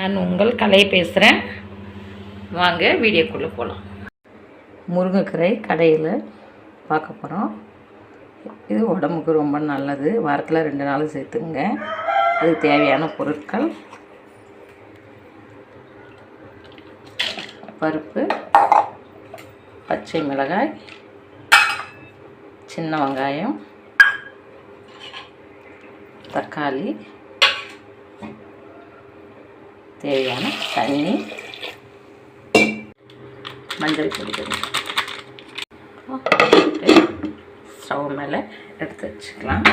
நான் உங்கள் கலை பேசுகிறேன் வாங்க வீடியோக்குள்ளே போகலாம் முருங்கைக்கீரை கடையில் பார்க்க போகிறோம் இது உடம்புக்கு ரொம்ப நல்லது. வாரத்தில் ரெண்டு நாள் சேர்த்துங்க. அதுக்கு தேவையான பொருட்கள். பருப்பு பச்சை மிளகாய் சின்ன வெங்காயம் தக்காளி தேவையான தண்ணி. மஞ்சள் பொடி ஸ்டவ் மேலே எடுத்து வச்சுக்கலாம்.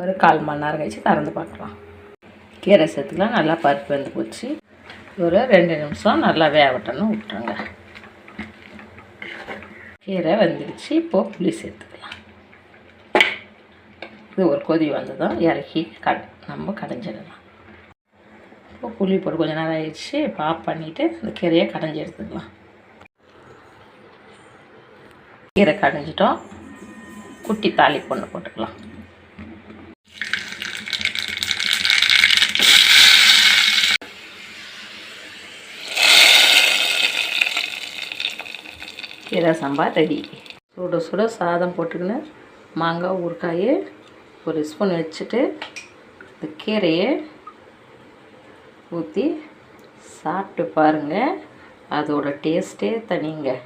ஒரு கால் மணி நேரம் கழிச்சு திறந்து பார்க்கலாம். கீரை சேர்த்துக்கலாம். நல்லா பருப்பு வந்து போச்சு. ஒரு ரெண்டு நிமிஷம் நல்லா வேகட்டணும் விட்டுருங்க. கீரை வந்துடுச்சு. இப்போது புளி சேர்த்துக்கலாம். இது ஒரு கொதி வந்ததும் இறக்கி கட் நம்ம கடைஞ்சிடலாம். இப்போ புளி போட்டு கொஞ்ச நேரம் ஆயிடுச்சு இப்போ ஆஃப் பண்ணிவிட்டு அந்த கீரையை கடைஞ்சி எடுத்துக்கலாம். கீரை கடைஞ்சிட்டோம். குட்டி தாலி பொண்ணு போட்டுக்கலாம். கீரை சாம்பார் ரெடி. சுட சுட சாதம் போட்டுக்கின்னு மாங்காய் ஊறுகாயை ஒரு ஸ்பூன் வச்சுட்டு இந்த கீரையை ஊற்றி சாப்பிட்டு பாருங்கள் அதோடய டேஸ்ட்டே தனிங்க.